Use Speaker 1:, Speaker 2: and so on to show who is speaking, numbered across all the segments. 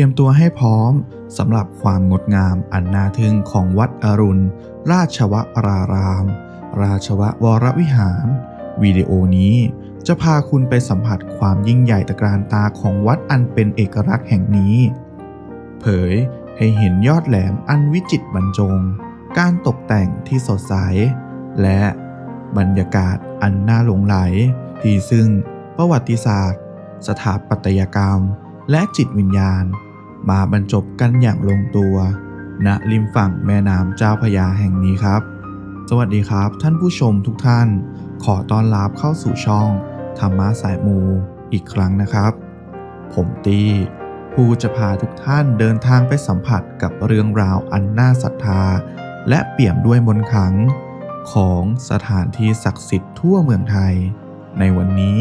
Speaker 1: รียมตัวให้พร้อมสำหรับความงดงามอันน่าทึ่งของวัดอรุณ ราชวราราม ราชววรวิหาร วิดีโอนี้จะพาคุณไปสัมผัสความยิ่งใหญ่ตะการตาของวัดอันเป็นเอกลักษณ์แห่งนี้ เผยให้เห็นยอดแหลมอันวิจิตรบรรจง การตกแต่งที่สดใส และบรรยากาศอันน่าหลงไหล ที่ซึ่งประวัติศาสตร์ สถาปัตยกรรม และจิตวิญญาณ มาบรรจบกันอย่างลงตัวณริมฝั่งแม่น้ำเจ้าพยาแห่งนี้ครับ สวัสดีครับท่านผู้ชมทุกท่าน ขอต้อนรับเข้าสู่ช่อง ธรรมะสายมูอีกครั้งนะครับ ผมตีผู้จะพาทุกท่านเดินทางไปสัมผัสกับเรื่องราวอันน่าศรัทธา และเปี่ยมด้วยมนต์ขลัง ของสถานที่ศักดิ์สิทธิ์ทั่วเมืองไทย ในวันนี้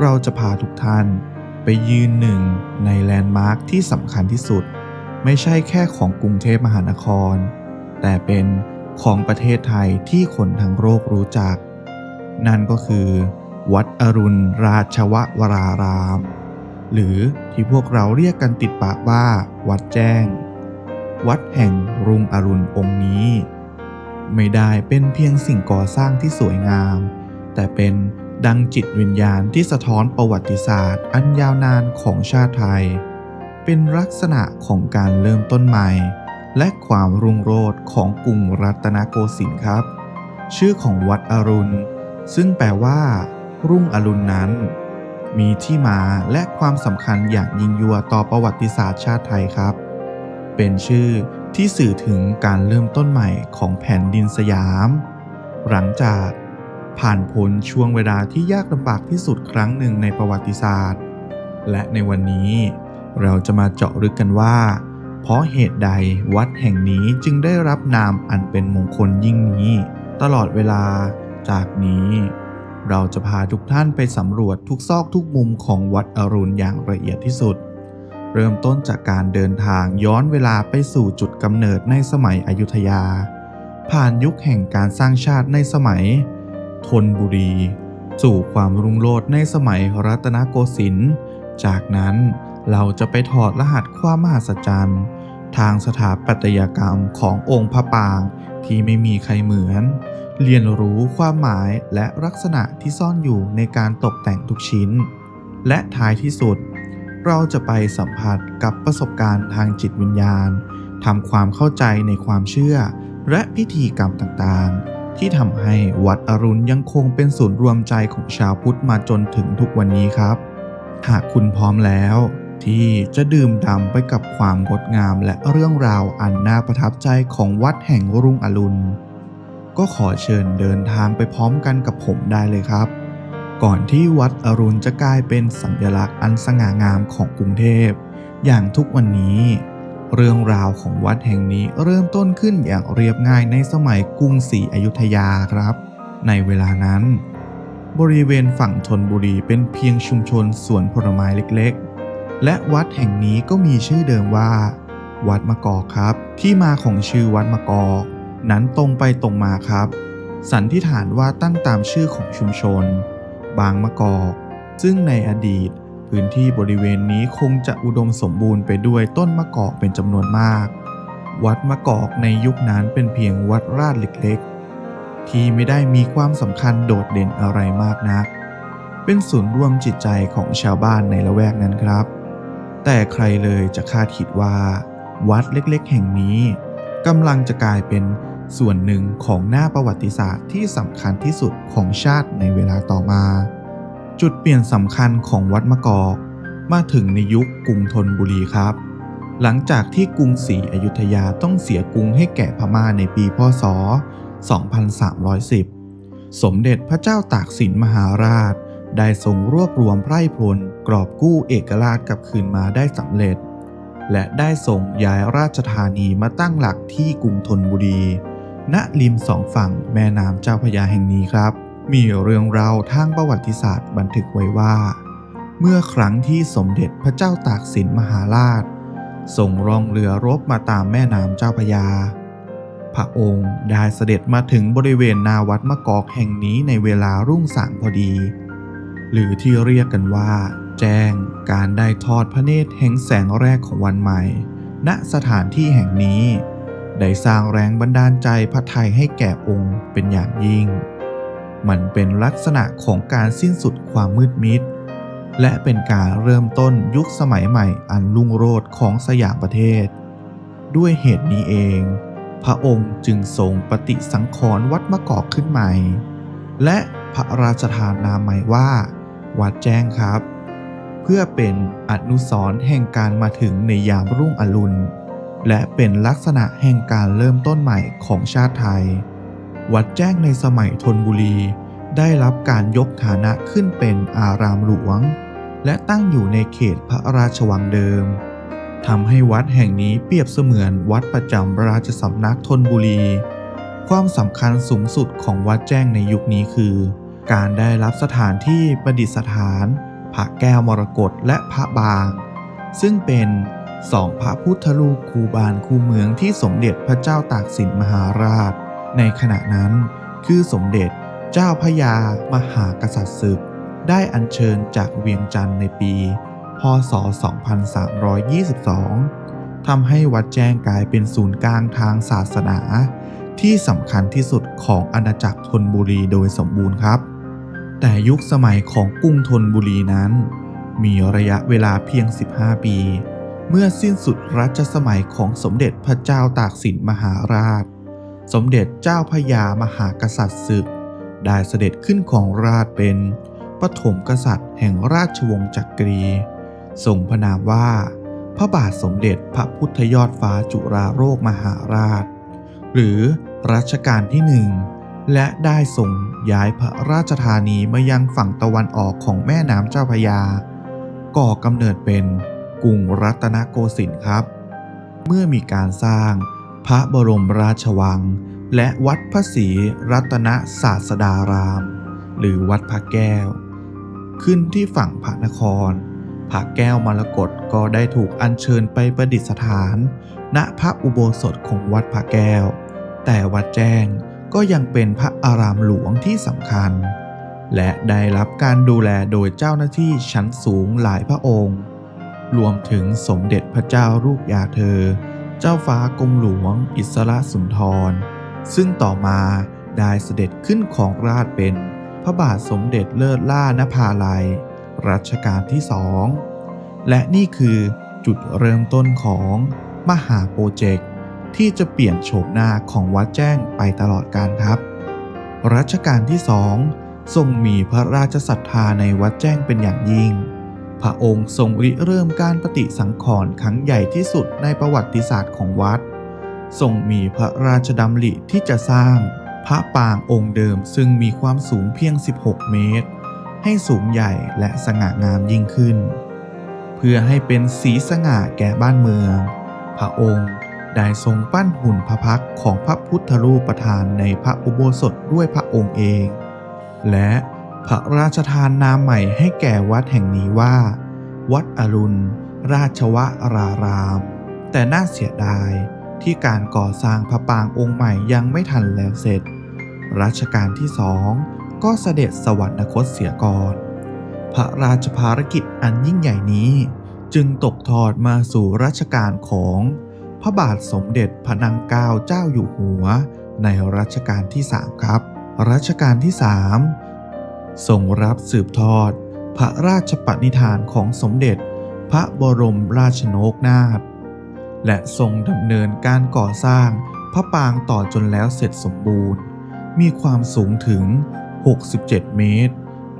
Speaker 1: เราจะพาทุกท่าน ไปยืนหนึ่งในแลนด์มาร์คที่สำคัญที่สุด ไม่ใช่แค่ของกรุงเทพมหานคร แต่เป็นของประเทศไทยที่คนทั้งโลกรู้จัก นั่นก็คือ วัดอรุณราชววราราม หรือที่พวกเราเรียกกันติดปากว่า วัดแจ้ง วัดแห่งรุ่งอรุณองค์นี้ ไม่ได้เป็นเพียงสิ่งก่อสร้างที่สวยงาม แต่เป็น ดังจิตวิญญาณที่สะท้อนประวัติศาสตร์ อันยาวนานของชาติไทย เป็นลักษณะของการเริ่มต้นใหม่ และความรุ่งโรจน์ของกรุงรัตนโกสินทร์ครับ ชื่อของวัดอรุณ ซึ่งแปลว่า รุ่งอรุณนั้น มีที่มาและความสำคัญอย่างยิ่งยวดต่อประวัติศาสตร์ชาติไทยครับ เป็นชื่อที่สื่อถึงการเริ่มต้นใหม่ของแผ่นดินสยาม หลังจาก ผ่านพ้นช่วงเวลาที่ยากลำบากที่สุดครั้งหนึ่งในประวัติศาสตร์ และในวันนี้เราจะมาเจาะลึกกันว่า เพราะเหตุใดวัดแห่งนี้จึงได้รับนามอันเป็นมงคลยิ่งนี้ ตลอดเวลา จากนี้ เราจะพาทุกท่านไปสำรวจทุกซอกทุกมุมของวัดอรุณอย่างละเอียดที่สุด เริ่มต้นจากการเดินทางย้อนเวลาไปสู่จุดกำเนิดในสมัยอยุธยา ผ่านยุคแห่งการสร้างชาติในสมัย ธนบุรี สู่ความรุ่งโรจน์ในสมัยรัตนโกสินทร์ จากนั้นเราจะไปถอดรหัสความมหัศจรรย์ ทางสถาปัตยกรรมขององค์พระปางที่ไม่มีใครเหมือน เรียนรู้ความหมายและลักษณะที่ซ่อนอยู่ในการตกแต่งทุกชิ้น และท้ายที่สุด เราจะไปสัมผัสกับประสบการณ์ทางจิตวิญญาณทำความเข้าใจในความเชื่อและพิธีกรรมต่างๆ ที่ทำให้วัดอรุณยังคงเป็นศูนย์รวมใจของชาวพุทธมาจนถึงทุกวันนี้ครับ หากคุณพร้อมแล้ว ที่จะดื่มด่ำไปกับความงดงามและเรื่องราวอันน่าประทับใจของวัดแห่งรุ่งอรุณ ก็ขอเชิญเดินทางไปพร้อมกันกับผมได้เลยครับ ก่อนที่วัดอรุณจะกลายเป็นสัญลักษณ์อันสง่างามของกรุงเทพ อย่างทุกวันนี้ เรื่องราวของวัดแห่งนี้เริ่มต้นขึ้นอย่างเรียบง่ายในสมัยกรุงศรีอยุธยาครับ ในเวลานั้น บริเวณฝั่งธนบุรีเป็นเพียงชุมชนสวนผลไม้เล็กๆ และวัดแห่งนี้ก็มีชื่อเดิมว่า วัดมะกอกครับ ที่มาของชื่อวัดมะกอก นั้นตรงไปตรงมาครับ สันนิษฐานว่าตั้งตามชื่อของชุมชน บางมะกอก ซึ่งในอดีต พื้นที่บริเวณนี้คงจะอุดมสมบูรณ์ไปด้วยต้นมะกอกเป็นจำนวนมาก วัดมะกอกในยุคนั้นเป็นเพียงวัดราชเล็กๆ ที่ไม่ได้มีความสำคัญโดดเด่นอะไรมากนัก เป็นศูนย์รวมจิตใจของชาวบ้านในละแวกนั้นครับ แต่ใครเลยจะคาดคิดว่า วัดเล็กๆ แห่งนี้กำลังจะกลายเป็นส่วนหนึ่งของหน้าประวัติศาสตร์ที่สำคัญที่สุดของชาติในเวลาต่อมา จุดเปลี่ยนสำคัญของวัดมะกอกมาถึงในยุคกรุงธนบุรีครับ หลังจากที่กรุงศรีอยุธยาต้องเสียกรุงให้แก่พม่าในปีพศ 2310 สมเด็จพระเจ้าตากสินมหาราช ได้ทรงรวบรวมไพร่พลกรอบกู้เอกราชกลับคืนมาได้สำเร็จ และได้ส่งย้ายราชธานีมาตั้งหลักที่กรุงธนบุรี ณริมสองฝั่งแม่น้ำเจ้าพระยาแห่งนี้ครับ มีเรื่องราวทางประวัติศาสตร์บันทึกไว้ว่า เมื่อครั้งที่สมเด็จพระเจ้าตากสินมหาราชส่งรองเรือรบมาตามแม่น้ำเจ้าพยา พระองค์ได้เสด็จมาถึงบริเวณนาวัดมะกอกแห่งนี้ในเวลารุ่งสางพอดี หรือที่เรียกกันว่า แจ้งการได้ทอดพระเนตรแห่งแสงแรกของวันใหม่ ณสถานที่แห่งนี้ ได้สร้างแรงบันดาลใจพระไทยให้แก่องค์เป็นอย่างยิ่ง มันเป็นลักษณะของการสิ้นสุดความมืดมิด และเป็นการเริ่มต้นยุคสมัยใหม่อันรุ่งโรจน์ของสยามประเทศ ด้วยเหตุนี้เอง พระองค์จึงทรงปฏิสังขรณ์วัดมะกอกขึ้นใหม่ และพระราชทานนามใหม่ว่า วัดแจ้งครับ เพื่อเป็นอนุสรณ์แห่งการมาถึงในยามรุ่งอรุณและเป็นลักษณะแห่งการเริ่มต้นใหม่ของชาติไทย วัดแจ้งในสมัยธนบุรี ได้รับการยกฐานะขึ้นเป็นอารามหลวง และตั้งอยู่ในเขตพระราชวังเดิมทำให้วัดแห่งนี้เปรียบเสมือนวัดประจำราชสำนักธนบุรี ความสำคัญสูงสุดของวัดแจ้งในยุคนี้คือ การได้รับสถานที่ประดิษฐานพระแก้วมรกตและพระบาง ซึ่งเป็นสองพระพุทธรูปคูบานคูเมืองที่สมเด็จพระเจ้าตากสินมหาราช ในขณะนั้น คือสมเด็จเจ้าพระยามหากษัตริย์ศึก ได้อัญเชิญจากเวียงจันทร์ในปี พศ 2322 ทำให้วัดแจ้งกลายเป็นศูนย์กลางทางศาสนา ที่สำคัญที่สุดของอาณาจักรธนบุรีโดยสมบูรณ์ครับ แต่ยุคสมัยของกรุงธนบุรีนั้น มีระยะเวลาเพียง 15 ปีเมื่อสิ้นสุดรัชสมัยของสมเด็จพระเจ้าตากสินมหาราช สมเด็จเจ้าพระยามหากษัตริย์ศึก ได้เสด็จขึ้นของราชเป็นปฐมกษัตริย์แห่งราชวงศ์จักรีทรงพระนามว่า พระบาทสมเด็จพระพุทธยอดฟ้าจุฬาโลกมหาราช หรือรัชกาลที่หนึ่งและได้ส่งย้ายพระราชธานีมายังฝั่งตะวันออกของแม่น้ำเจ้าพยา ก่อกำเนิดเป็นกรุงรัตนโกสินทร์ครับ เมื่อมีการสร้าง พระบรมราชวัง และวัดพระศรีรัตนศาสดาราม หรือวัดพระแก้ว ขึ้นที่ฝั่งพระนครพระแก้วมรกตก็ได้ถูกอัญเชิญไปประดิษฐาน ณพระอุโบสถของวัดพระแก้ว แต่วัดแจ้งก็ยังเป็นพระอารามหลวงที่สำคัญ และได้รับการดูแลโดยเจ้าหน้าที่ชั้นสูงหลายพระองค์ รวมถึงสมเด็จพระเจ้าลูกยาเธอ เจ้าฟ้ากรมหลวง อิสระสุนทร ซึ่งต่อมาได้เสด็จขึ้นของราชเป็นพระบาทสมเด็จเลิศล่านภาลัย รัชกาลที่สอง และนี่คือจุดเริ่มต้นของมหาโปรเจกต์ที่จะเปลี่ยนโฉมหน้าของวัดแจ้งไปตลอดกาลครับ รัชกาลที่สองทรงมีพระราชศรัทธาในวัดแจ้งเป็นอย่างยิ่ง พระองค์ทรงริเริ่มการปฏิสังขรณ์ครั้งใหญ่ที่สุดในประวัติศาสตร์ของวัด ทรงมีพระราชดำริที่จะสร้างพระปางองค์เดิมซึ่งมีความสูงเพียง 16 เมตร ให้สูงใหญ่และสง่างามยิ่งขึ้น เพื่อให้เป็นสีสง่าแก่บ้านเมือง พระองค์ได้ทรงปั้นหุ่นพระพักของพระพุทธรูปประธานในพระอุโบสถด้วยพระองค์เอง และ พระราชทานนามใหม่ให้แก่วัดแห่งนี้ว่า วัดอรุณ ราชวราราม แต่น่าเสียดายที่การก่อสร้างพระปางองค์ใหม่ยังไม่ทันแล้วเสร็จ รัชกาลที่สองก็เสด็จสวรรคตเสียก่อน พระราชภารกิจอันยิ่งใหญ่นี้ จึงตกทอดมาสู่รัชกาลของ พระบาทสมเด็จพระนางเกล้าเจ้าอยู่หัว ในรัชกาลที่3ครับ รัชกาลที่3 ทรงรับสืบทอด พระราชปณิธานของสมเด็จ พระบรมราชโนกนาถและทรงดำเนินการก่อสร้างพระปางต่อจนแล้วเสร็จสมบูรณ์ มีความสูงถึง 67 เมตร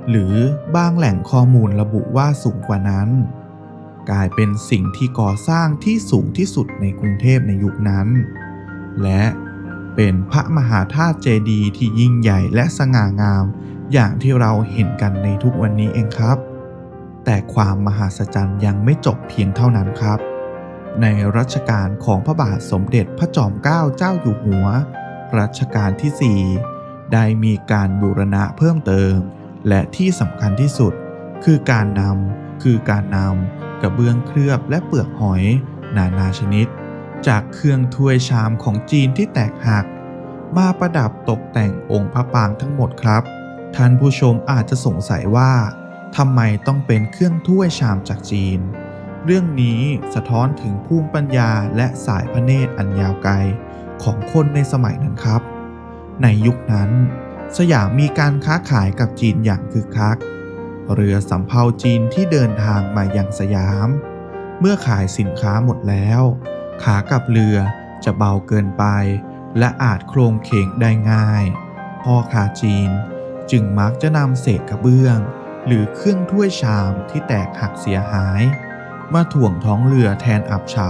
Speaker 1: หรือบางแหล่งข้อมูลระบุว่าสูงกว่านั้น กลายเป็นสิ่งที่ก่อสร้างที่สูงที่สุดในกรุงเทพในยุคนั้น และเป็นพระมหาธาตุเจดีย์ที่ยิ่งใหญ่และสง่างาม อย่างที่เราเห็นกันในทุกวันนี้เองครับ แต่ความมหัศจรรย์ยังไม่จบเพียงเท่านั้นครับ ในรัชกาลของพระบาทสมเด็จพระจอมเกล้าเจ้าอยู่หัว รัชกาลที่ 4 ได้มีการบูรณะเพิ่มเติม และที่สำคัญที่สุด คือการนำคือการนำกระเบื้องเคลือบและเปลือกหอย นานาชนิด จากเครื่องถ้วยชามของจีนที่แตกหัก มาประดับตกแต่งองค์พระปางทั้งหมดครับ ท่านผู้ชมอาจจะสงสัยว่าทำไมต้องเป็นเครื่องถ้วยชามจากจีน เรื่องนี้สะท้อนถึงภูมิปัญญาและสายพระเนตรอันยาวไกลของคนในสมัยนั้นครับ ในยุคนั้น สยามมีการค้าขายกับจีนอย่างคึกคัก เรือสำเภาจีนที่เดินทางมายังสยาม เมื่อขายสินค้าหมดแล้ว ขากับเรือจะเบาเกินไป และอาจโครงเคงได้ง่าย พ่อค้าจีน จึงมักจะนำเศษกระเบื้อง หรือเครื่องถ้วยชามที่แตกหักเสียหาย มาถ่วงท้องเรือแทนอับเฉา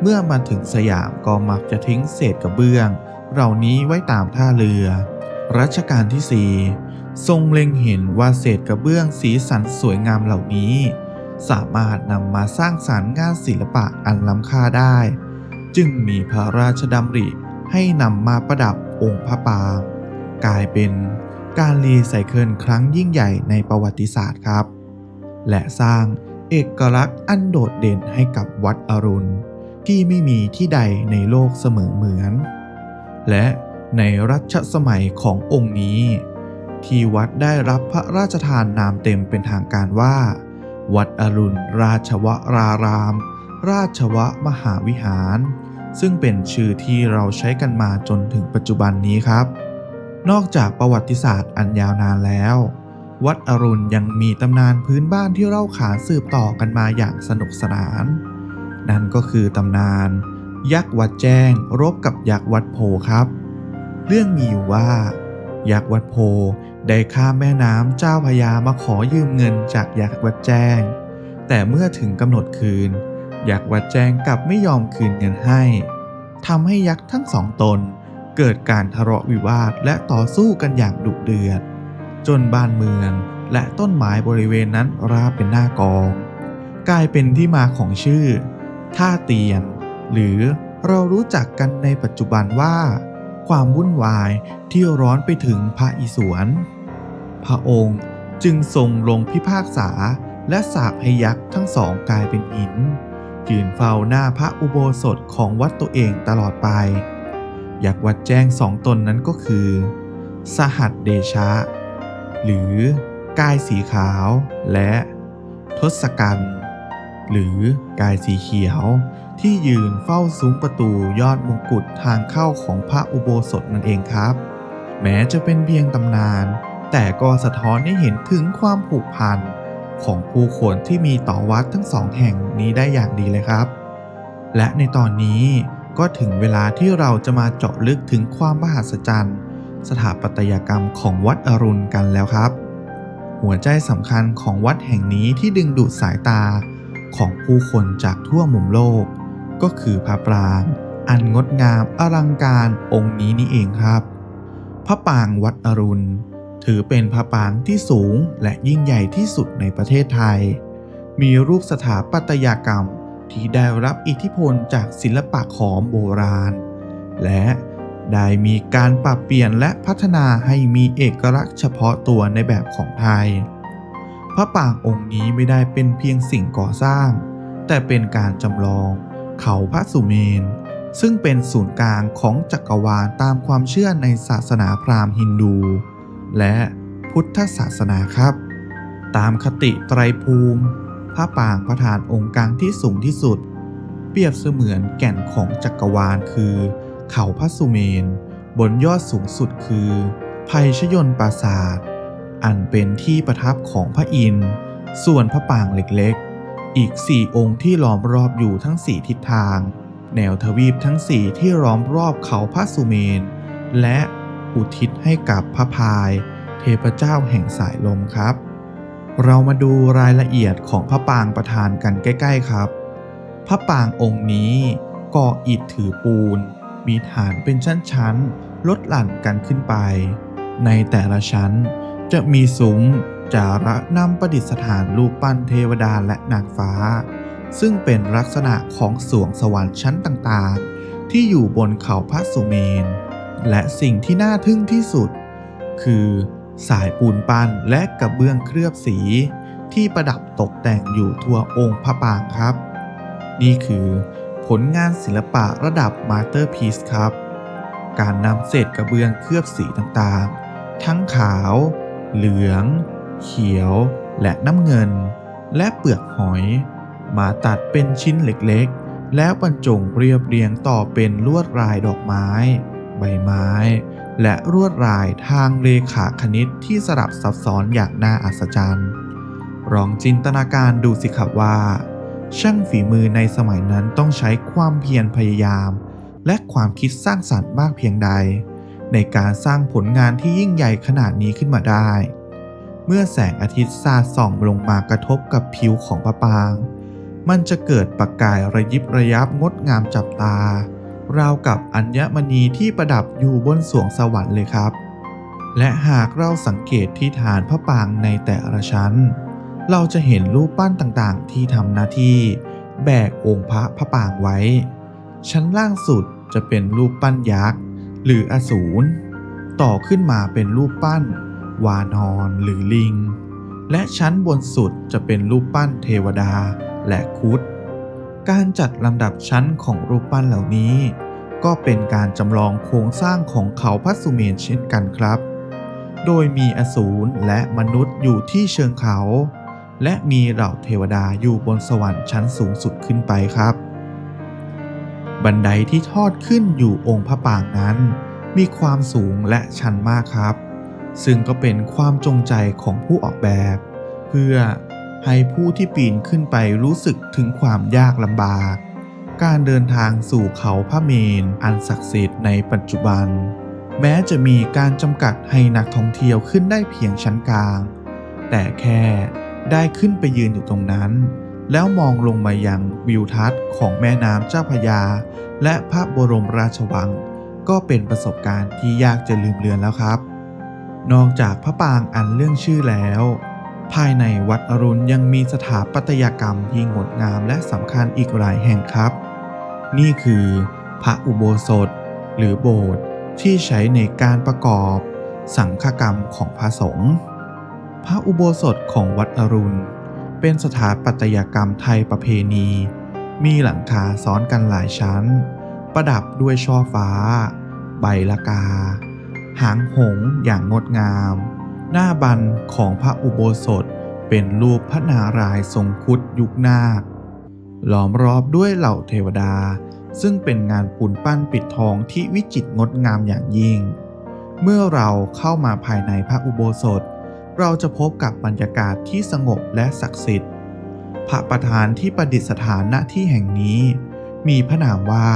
Speaker 1: เมื่อมาถึงสยามก็มักจะทิ้งเศษกระเบื้อง เหล่านี้ไว้ตามท่าเรือ รัชกาลที่ 4 ทรงเล็งเห็นว่าเศษกระเบื้องสีสันสวยงามเหล่านี้ สามารถนำมาสร้างสารรค์งานศิลปะอันล้ำค่าได้ จึงมีพระราชดำริให้นำมาประดับองค์พระปรางกลายเป็น การรีไซเคิลครั้งยิ่งใหญ่ในประวัติศาสตร์ครับ และสร้างเอกลักษณ์อันโดดเด่นให้กับวัดอรุณ ที่ไม่มีที่ใดในโลกเสมอเหมือน และในรัชสมัยขององค์นี้ ที่วัดได้รับพระราชทานนามเต็มเป็นทางการว่า วัดอรุณราชวราราม ราชวมหาวิหาร ซึ่งเป็นชื่อที่เราใช้กันมาจนถึงปัจจุบันนี้ครับ นอกจากประวัติศาสตร์อันยาวนานแล้ว วัดอรุณยังมีตำนานพื้นบ้านที่เล่าขานสืบต่อกันมาอย่างสนุกสนาน นั่นก็คือตำนาน ยักษ์วัดแจ้งรบกับยักษ์วัดโพครับ เรื่องมีอยู่ว่า ยักษ์วัดโพได้ข้ามแม่น้ำเจ้าพระยามาขอยืมเงินจากยักษ์วัดแจ้ง แต่เมื่อถึงกำหนดคืน ยักษ์วัดแจ้งกลับไม่ยอมคืนเงินให้ทำให้ยักษ์ทั้งสองตน เกิดการทะเลาะวิวาทและต่อสู้กันอย่างดุเดือด จนบ้านเมืองและต้นไม้บริเวณนั้นราบเป็นหน้ากอง กลายเป็นที่มาของชื่อ ท่าเตียน หรือเรารู้จักกันในปัจจุบันว่า ความวุ่นวายที่ร้อนไปถึงพระอิศวรพระองค์จึงทรงลงพิพากษาและสาปให้ยักษ์ทั้งสองกลายเป็นหินยืนเฝ้าหน้าพระอุโบสถของวัดตัวเองตลอดไป ยักษ์วัดแจ้งสองตนนั้นก็คือ สหัสเดชะ หรือกายสีขาวและทศกัณฐ์หรือกายสีเขียว ที่ยืนเฝ้าซุ้มประตูยอดมงกุฎทางเข้าของพระอุโบสถนั่นเองครับ แม้จะเป็นเพียงตำนาน แต่ก็สะท้อนให้เห็นถึงความผูกพันของผู้คนที่มีต่อวัดทั้งสองแห่งนี้ได้อย่างดีเลยครับ และในตอนนี้ ก็ถึงเวลาที่เราจะมาเจาะลึกถึงความมหัศจรรย์ สถาปัตยกรรมของวัดอรุณกันแล้วครับ หัวใจสำคัญของวัดแห่งนี้ที่ดึงดูดสายตาของผู้คนจากทั่วมุมโลก ก็คือพระปรางอันงดงามอลังการองค์นี้นี่เองครับ พระปรางวัดอรุณ ถือเป็นพระปรางที่สูงและยิ่งใหญ่ที่สุดในประเทศไทย มีรูปสถาปัตยกรรม ที่ได้รับอิทธิพลจากศิลปะขอมโบราณ และได้มีการปรับเปลี่ยนและพัฒนาให้มีเอกลักษณ์เฉพาะตัวในแบบของไทย พระปรางองค์นี้ไม่ได้เป็นเพียงสิ่งก่อสร้าง แต่เป็นการจำลอง เขาพระสุเมน ซึ่งเป็นศูนย์กลางของจักรวาลตามความเชื่อในศาสนาพราหมณ์ฮินดู และพุทธศาสนาครับ ตามคติไตรภูมิ พระปางประธานองค์กลางที่สูงที่สุด เปรียบเสมือนแก่นของจักรวาลคือ เขาพระสุเมน บนยอดสูงสุดคือภัยชยน์ปราสาท อันเป็นที่ประทับของพระอินทร์ ส่วนพระปางเล็กๆ อีกสี่องค์ที่ล้อมรอบอยู่ทั้งสี่ทิศทาง แนวทวีปทั้งสี่ที่ล้อมรอบเขาพระสุเมน และอุทิศให้กับพระพาย เทพเจ้าแห่งสายลมครับ เรามาดูรายละเอียดของพระปรางประธานกันใกล้ ๆครับ พระปรางองค์นี้ก่ออิฐถือปูน มีฐานเป็นชั้นๆลดหลั่นกันขึ้นไป ในแต่ละชั้นจะมีซุ้มจาระนำประดิษฐานรูปปั้นเทวดาและนางฟ้า ซึ่งเป็นลักษณะของสวงสวรรค์ชั้นต่างๆ ที่อยู่บนเขาพระสุเมน และสิ่งที่น่าทึ่งที่สุด คือ สายปูนปั้นและกระเบื้องเคลือบสี ที่ประดับตกแต่งอยู่ทั่วองค์พระปรางครับ นี่คือผลงานศิลปะระดับมาสเตอร์พีซครับ การนำเศษกระเบื้องเคลือบสีต่างๆ ทั้งขาว เหลืองเเขียว และน้ำเงิน และเปลือกหอย มาตัดเป็นชิ้นเล็กๆ แล้วบรรจงเรียบเรียงต่อเป็นลวดลายดอกไม้ ใบไม้ และลวดลายทางเลขาคณิตที่สลับซับซ้อนอย่างน่าอัศจรรย์ลองจินตนาการดูสิครับว่า ช่างฝีมือในสมัยนั้นต้องใช้ความเพียรพยายาม และความคิดสร้างสรรค์มากเพียงใด ในการสร้างผลงานที่ยิ่งใหญ่ขนาดนี้ขึ้นมาได้ เมื่อแสงอาทิตย์สาดส่องลงมากระทบกับผิวของพระปาง มันจะเกิดประกายระยิบระยับงดงามจับตา ราวกับอัญมณีที่ประดับอยู่บนสวงสวรรค์เลยครับ และหากเราสังเกตที่ฐานพระปางในแต่ละชั้น เราจะเห็นรูปปั้นต่างๆ ที่ทำหน้าที่ แบกองค์พระพระปางไว้ ชั้นล่างสุดจะเป็นรูปปั้นยักษ์หรืออสูรต่อขึ้นมาเป็นรูปปั้น วานอนหรือลิง และชั้นบนสุดจะเป็นรูปปั้นเทวดาและคุด การจัดลำดับชั้นของรูปปั้นเหล่านี้ ก็เป็นการจำลองโครงสร้างของเขาพัสุเมนเช่นกันครับ โดยมีอสูรและมนุษย์อยู่ที่เชิงเขา และมีเหล่าเทวดาอยู่บนสวรรค์ชั้นสูงสุดขึ้นไปครับ บันไดที่ทอดขึ้นอยู่องค์พระปางนั้น มีความสูงและชันมากครับ ซึ่งก็เป็นความจงใจของผู้ออกแบบ เพื่อ ให้ผู้ที่ปีนขึ้นไปรู้สึกถึงความยากลำบาก การเดินทางสู่เขาพระเมนอันศักดิ์สิทธิ์ในปัจจุบัน แม้จะมีการจำกัดให้นักท่องเที่ยวขึ้นได้เพียงชั้นกลาง แต่แค่ได้ขึ้นไปยืนอยู่ตรงนั้น แล้วมองลงมายังวิวทัศน์ของแม่น้ำเจ้าพยา และพระบรมราชวัง ก็เป็นประสบการณ์ที่ยากจะลืมเลือนแล้วครับ นอกจากพระปางอันเรื่องชื่อแล้ว ภายในวัดอรุณยังมีสถาปัตยกรรมที่งดงามและสำคัญอีกหลายแห่งครับ นี่คือ พระอุโบสถ หรือโบสถ์ที่ใช้ในการประกอบ สังฆกรรมของพระสงฆ์พระอุโบสถของวัดอรุณ เป็นสถาปัตยกรรมไทยประเพณี มีหลังคาซ้อนกันหลายชั้น ประดับด้วยช่อฟ้า ใบละกา หางหงอย่างงดงาม หน้าบันของพระอุโบสถเป็นรูปพระนารายณ์ทรงคุดยุคนาคล้อมรอบด้วยเหล่าเทวดา ซึ่งเป็นงานปูนปั้นปิดทองที่วิจิตรงดงามอย่างยิ่ง เมื่อเราเข้ามาภายในพระอุโบสถ เราจะพบกับบรรยากาศที่สงบและศักดิ์สิทธิ์ พระประธานที่ประดิษฐานณที่แห่งนี้ มีพระนามว่า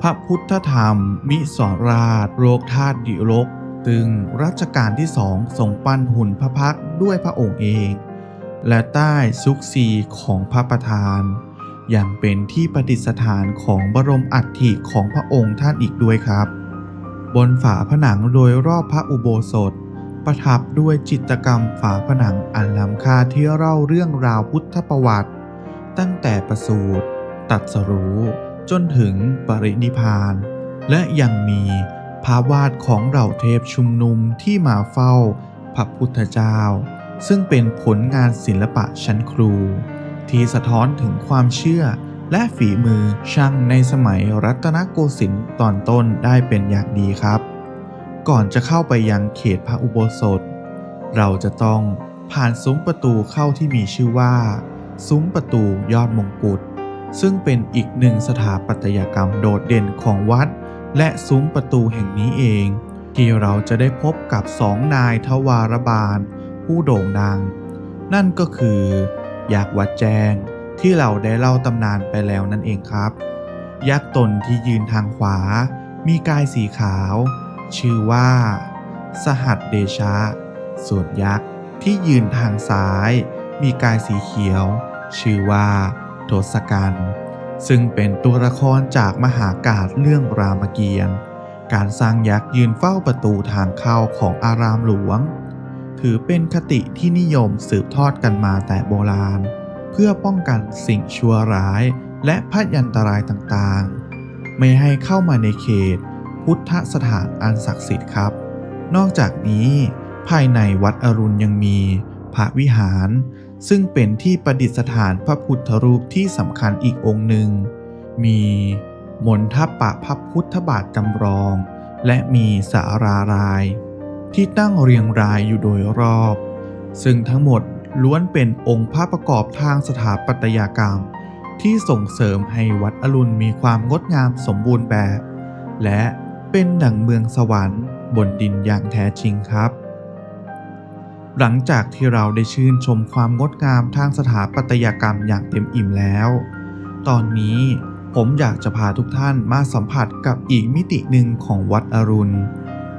Speaker 1: พระพุทธธรรม มิสรราช โรคธาตุดิโรก ตึงรัชกาลที่สองทรงปั้นหุ่นพระพักด้วยพระองค์เอง และใต้ซุกซีของพระประธานยังเป็นที่ประดิษฐานของบรมอัฐิของพระองค์ท่านอีกด้วยครับ บนฝาผนังโดยรอบพระอุโบสถ ประทับด้วยจิตรกรรมฝาผนังอันล้ำค่าที่เล่าเรื่องราวพุทธประวัติ ตั้งแต่ประสูติตัดสรู้จนถึงปรินิพาน และยังมี ภาพวาดของเหล่าเทพชุมนุมที่มาเฝ้าพระพุทธเจ้า ซึ่งเป็นผลงานศิลปะชั้นครู ที่สะท้อนถึงความเชื่อและฝีมือช่างในสมัยรัตนโกสินทร์ตอนต้นได้เป็นอย่างดีครับ ก่อนจะเข้าไปยังเขตพระอุโบสถ เราจะต้องผ่านซุ้มประตูเข้าที่มีชื่อว่า ซุ้มประตูยอดมงกุฎซึ่งเป็นอีกหนึ่งสถาปัตยกรรมโดดเด่นของวัด และซุ้มประตูแห่งนี้เอง ที่เราจะได้พบกับสองนายทวารบาล ผู้โด่งดัง นั่นก็คือยักษ์วัดแจงที่เราได้เล่าตำนานไปแล้วนั่นเองครับ ยักษ์ตนที่ยืนทางขวา มีกายสีขาว ชื่อว่า สหัสเดชะ ส่วนยักษ์ที่ยืนทางซ้าย มีกายสีเขียว ชื่อว่าทศกัณฐ์ ซึ่งเป็นตัวละครจากมหากาพย์เรื่องรามเกียรติ์การสร้างยักษ์ยืนเฝ้าประตูทางเข้าของอารามหลวง ถือเป็นคติที่นิยมสืบทอดกันมาแต่โบราณ เพื่อป้องกันสิ่งชั่วร้ายและพยันตรายต่างๆ ไม่ให้เข้ามาในเขต พุทธสถานอันศักดิ์สิทธิ์ครับ นอกจากนี้ ภายในวัดอรุณยังมี พระวิหาร ซึ่งเป็นที่ประดิษฐานพระพุทธรูปที่สำคัญอีกองค์หนึ่ง มีมนทปะพระพุทธบาทจำลอง และมีสาราราย ที่ตั้งเรียงรายอยู่โดยรอบ ซึ่งทั้งหมดล้วนเป็นองค์พระประกอบทางสถาปัตยกรรม ที่ส่งเสริมให้วัดอรุณมีความงดงามสมบูรณ์แบบ และเป็นดั่งเมืองสวรรค์บนดินอย่างแท้จริงครับ หลังจากที่เราได้ชื่นชมความงดงามทางสถาปัตยกรรมอย่างเต็มอิ่มแล้ว ตอนนี้ผมอยากจะพาทุกท่านมาสัมผัสกับอีกมิติหนึ่งของวัดอรุณ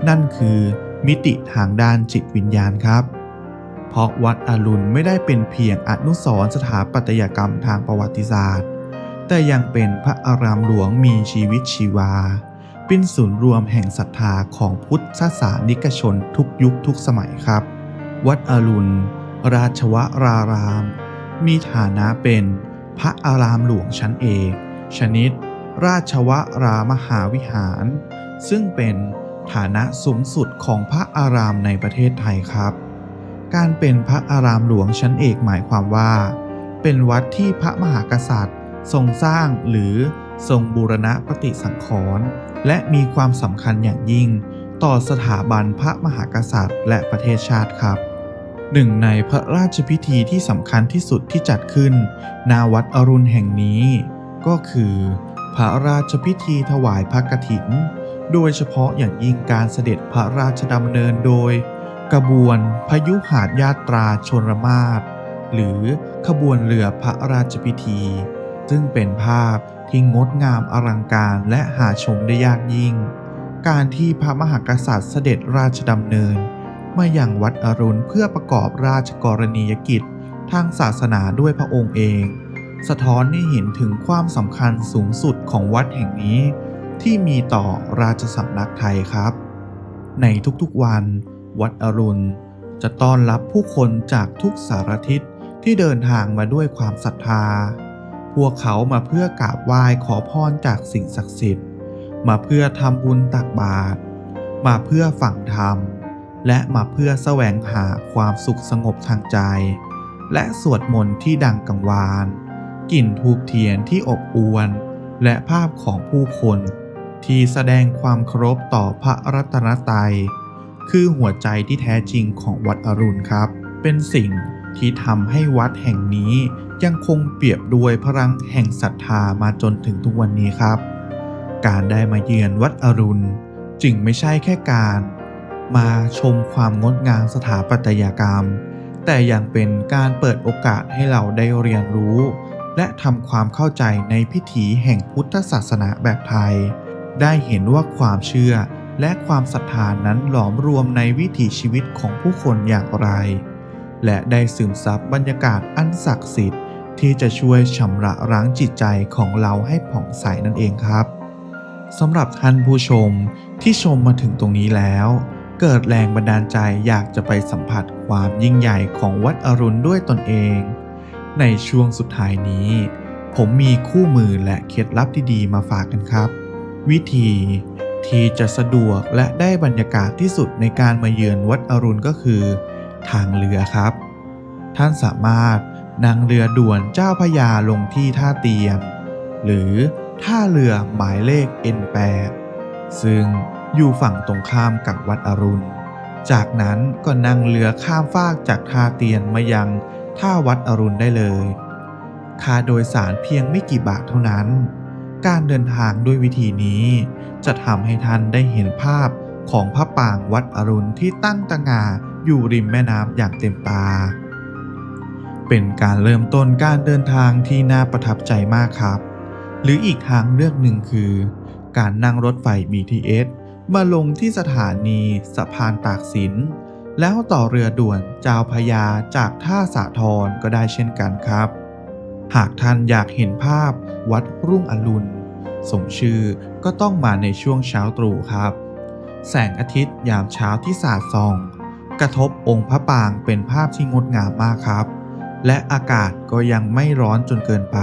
Speaker 1: นั่นคือมิติทางด้านจิตวิญญาณครับ เพราะวัดอรุณไม่ได้เป็นเพียงอนุสรณ์สถาปัตยกรรมทางประวัติศาสตร์ แต่ยังเป็นพระอารามหลวงมีชีวิตชีวา เป็นศูนย์รวมแห่งศรัทธาของพุทธศาสนิกชนทุกยุคทุกสมัยครับ วัดอรุณ ราชวราราม มีฐานะเป็นพระอารามหลวงชั้นเอกชนิด ราชวรามหาวิหาร ซึ่งเป็นฐานะสูงสุดของพระอารามในประเทศไทยครับ การเป็นพระอารามหลวงชั้นเอกหมายความว่า เป็นวัดที่พระมหากษัตริย์ ทรงสร้างหรือทรงบูรณะปฏิสังขรณ์และมีความสำคัญอย่างยิ่ง ต่อสถาบันพระมหากษัตริย์ และประเทศชาติครับ หนึ่งในพระราชพิธีที่สำคัญที่สุดที่จัดขึ้นณวัดอรุณแห่งนี้ ก็คือ พระราชพิธีถวายพระกฐิน โดยเฉพาะอย่างยิ่งการเสด็จพระราชดำเนินโดย กระบวนพยุหาดยาตราชนรมาศหรือขบวนเรือพระราชพิธี ซึ่งเป็นภาพที่งดงามอลังการและหาชมได้ยากยิ่ง การที่พระมหากษัตริย์เสด็จราชดำเนิน มาอย่างวัดอรุณเพื่อประกอบราชกรณียกิจทางศาสนาด้วยพระองค์เอง สะท้อนให้เห็นถึงความสำคัญสูงสุดของวัดแห่งนี้ ที่มีต่อราชสำนักไทยครับ ในทุกๆวัน วัดอรุณ จะต้อนรับผู้คนจากทุกสารทิศที่เดินทางมาด้วยความศรัทธา พวกเขามาเพื่อกราบไหว้ขอพรจากสิ่งศักดิ์สิทธิ์ มาเพื่อทำบุญตักบาตร มาเพื่อฝังธรรม และมาเพื่อแสวงหาความสุขสงบทางใจ และสวดมนต์ที่ดังกังวาน กลิ่นทูบเทียนที่อบอวลและภาพของผู้คน ที่แสดงความเคารพต่อพระรัตนตรัย คือหัวใจที่แท้จริงของวัดอรุณครับ เป็นสิ่งที่ทำให้วัดแห่งนี้ยังคงเปรียบด้วยพลังแห่งศรัทธามาจนถึงทุกวันนี้ครับ การได้มาเยือนวัดอรุณ จึงไม่ใช่แค่การ มาชมความงดงามสถาปัตยกรรม แต่ยังเป็นการเปิดโอกาสให้เราได้เรียนรู้ และทำความเข้าใจในพิถีแห่งพุทธศาสนาแบบไทย ได้เห็นว่าความเชื่อและความศรัทธานั้นหลอมรวมในวิถีชีวิตของผู้คนอย่างไร และได้ซึมซับบรรยากาศอันศักดิ์สิทธิ์ ที่จะช่วยชำระล้างจิตใจของเราให้ผ่องใสนั่นเองครับสำหรับท่านผู้ชมที่ชมมาถึงตรงนี้แล้ว เกิดแรงบันดาลใจอยากจะไปสัมผัสความยิ่งใหญ่ของวัดอรุณด้วยตนเอง ในช่วงสุดท้ายนี้ ผมมีคู่มือและเคล็ดลับที่ดีมาฝากกันครับ วิธีที่จะสะดวกและได้บรรยากาศที่สุดในการมาเยือนวัดอรุณก็คือ ทางเรือครับ ท่านสามารถนั่งเรือด่วนเจ้าพยาลงที่ท่าเตียนหรือท่าเรือหมายเลข N8 ซึ่ง อยู่ฝั่งตรงข้ามกับวัดอรุณ จากนั้นก็นั่งเรือข้ามฟากจากท่าเตียนมายังท่าวัดอรุณได้เลย ค่าโดยสารเพียงไม่กี่บาทเท่านั้น การเดินทางด้วยวิธีนี้จะทำให้ท่านได้เห็นภาพของพระปางวัดอรุณที่ตั้งตระหงาอยู่ริมแม่น้ำอย่างเต็มตา เป็นการเริ่มต้นการเดินทางที่น่าประทับใจมากครับ หรืออีกทางเลือกหนึ่งคือ การนั่งรถไฟ BTS มาลงที่สถานีสะพานตากสิน แล้วต่อเรือด่วนเจ้าพยาจากท่าสาทรก็ได้เช่นกันครับ หากท่านอยากเห็นภาพวัดรุ่งอรุณสมชื่อก็ต้องมาในช่วงเช้าตรู่ครับ แสงอาทิตย์ยามเช้าที่สาดส่อง กระทบองค์พระปางเป็นภาพที่งดงามมากครับ และอากาศก็ยังไม่ร้อนจนเกินไป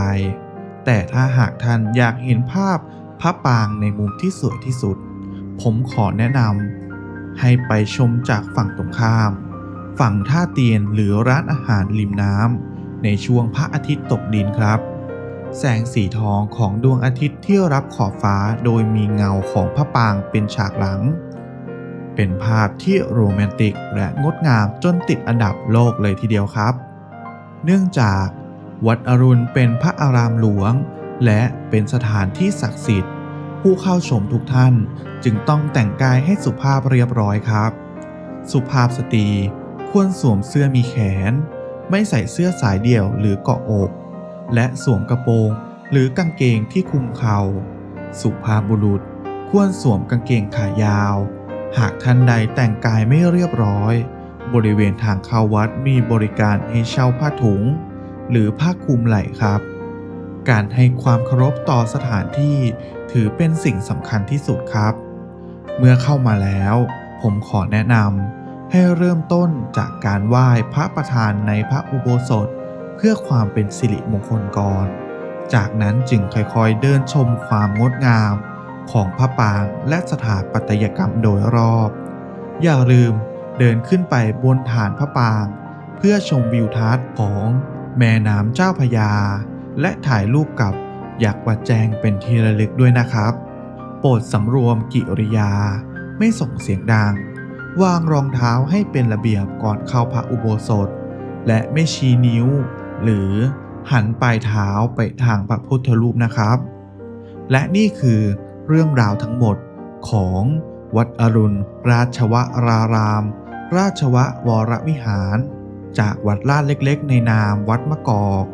Speaker 1: แต่ถ้าหากท่านอยากเห็นภาพพระปางในมุมที่สวยที่สุด ผมขอแนะนำให้ไปชมจากฝั่งตรงข้าม ฝั่งท่าเตียนหรือร้านอาหารริมน้ำในช่วงพระอาทิตย์ตกดินครับ แสงสีทองของดวงอาทิตย์ที่รับขอบฟ้าโดยมีเงาของพระปางเป็นฉากหลัง เป็นภาพที่โรแมนติกและงดงามจนติดอันดับโลกเลยทีเดียวครับ เนื่องจากวัดอรุณเป็นพระอารามหลวง และเป็นสถานที่ศักดิ์สิทธิ์ ผู้เข้าชมทุกท่านจึงต้องแต่งกายให้สุภาพเรียบร้อยครับ สุภาพสตรีควรสวมเสื้อมีแขน ไม่ใส่เสื้อสายเดี่ยวหรือเกาะอก และสวมกระโปรง หรือกางเกงที่คลุมเข่า สุภาพบุรุษควรสวมกางเกงขายาว หากท่านใดแต่งกายไม่เรียบร้อย บริเวณทางเข้าวัดมีบริการให้เช่าผ้าถุง หรือผ้าคลุมไหล่ครับ การให้ความเคารพต่อสถานที่ถือเป็นสิ่งสำคัญที่สุดครับ เมื่อเข้ามาแล้ว ผมขอแนะนำให้เริ่มต้นจากการไหว้พระประธานในพระอุโบสถ เพื่อความเป็นสิริมงคลก่อน จากนั้นจึงค่อยๆเดินชมความงดงามของพระปรางและสถาปัตยกรรมโดยรอบ อย่าลืมเดินขึ้นไปบนฐานพระปราง เพื่อชมวิวทัศน์ของแม่น้ำเจ้าพยา และถ่ายรูปกับอยักวัดแจงเป็นที่ระลึกด้วยนะครับ โปรดสำรวมกิริยา ไม่ส่งเสียงดัง วางรองเท้าให้เป็นระเบียบก่อนเข้าพระอุโบสถ และไม่ชี้นิ้ว หรือหันปลายเท้าไปทางพระพุทธรูปนะครับ และนี่คือเรื่องราวทั้งหมดของวัดอรุณ ราชวราราม ราชววรวิหาร จากวัดลาดเล็กๆ ในนามวัดมะกอก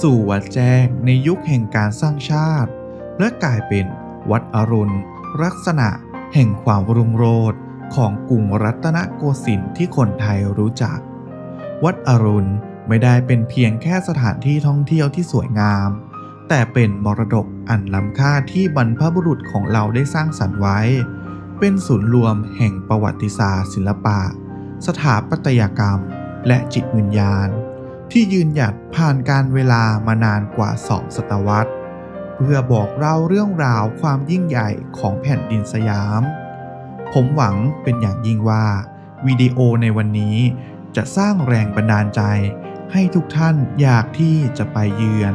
Speaker 1: สู่วัดแจ้งในยุคแห่งการสร้างชาติ และกลายเป็นวัดอรุณ ลักษณะแห่งความรุ่งโรจน์ของกรุงรัตนโกสินทร์ที่คนไทยรู้จัก วัดอรุณไม่ได้เป็นเพียงแค่สถานที่ท่องเที่ยวที่สวยงาม แต่เป็นมรดกอันล้ำค่าที่บรรพบุรุษของเราได้สร้างสรรค์ไว้ เป็นศูนย์รวมแห่งประวัติศาสตร์ ศิลปะ สถาปัตยกรรม และจิตวิญญาณ ที่ยืนหยัดผ่านการเวลามานานกว่าสองศตวรรษ เพื่อบอกเล่าเรื่องราวความยิ่งใหญ่ของแผ่นดินสยาม ผมหวังเป็นอย่างยิ่งว่าวิดีโอในวันนี้จะสร้างแรงบันดาลใจ ให้ทุกท่านอยากที่จะไปเยือน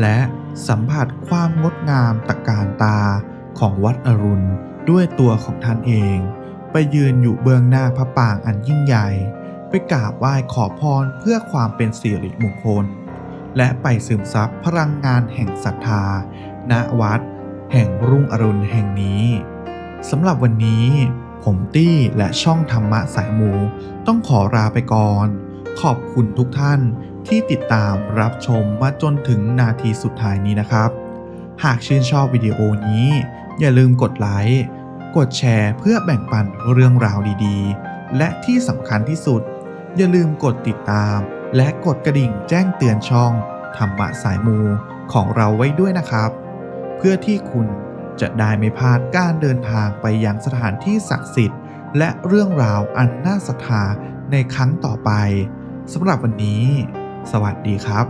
Speaker 1: และสัมผัสความงดงามตะการตาของวัดอรุณด้วยตัวของท่านเอง ไปยืนอยู่เบื้องหน้าพระปรางอันยิ่งใหญ่ ไปกราบไหว้ขอพรเพื่อความเป็นสิริมงคล และไปซึมซับพลังงานแห่งศรัทธา ณวัด แห่งรุ่งอรุณแห่งนี้สำหรับวันนี้ ผมตี้และช่องธรรมะสายมูต้องขอลาไปก่อน ขอบคุณทุกท่านที่ติดตามรับชมมาจนถึงนาทีสุดท้ายนี้นะครับ หากชื่นชอบวิดีโอนี้ อย่าลืมกดไลค์ กดแชร์เพื่อแบ่งปันเรื่องราวดีๆ และที่สำคัญที่สุด อย่าลืมกดติดตาม และกดกระดิ่งแจ้งเตือนช่องธรรมะสายมูของเราไว้ด้วยนะครับ เพื่อที่คุณจะได้ไม่พลาดการเดินทางไปยังสถานที่ศักดิ์สิทธิ์ และเรื่องราวอันน่าศรัทธาในครั้งต่อไปสำหรับวันนี้ สวัสดีครับ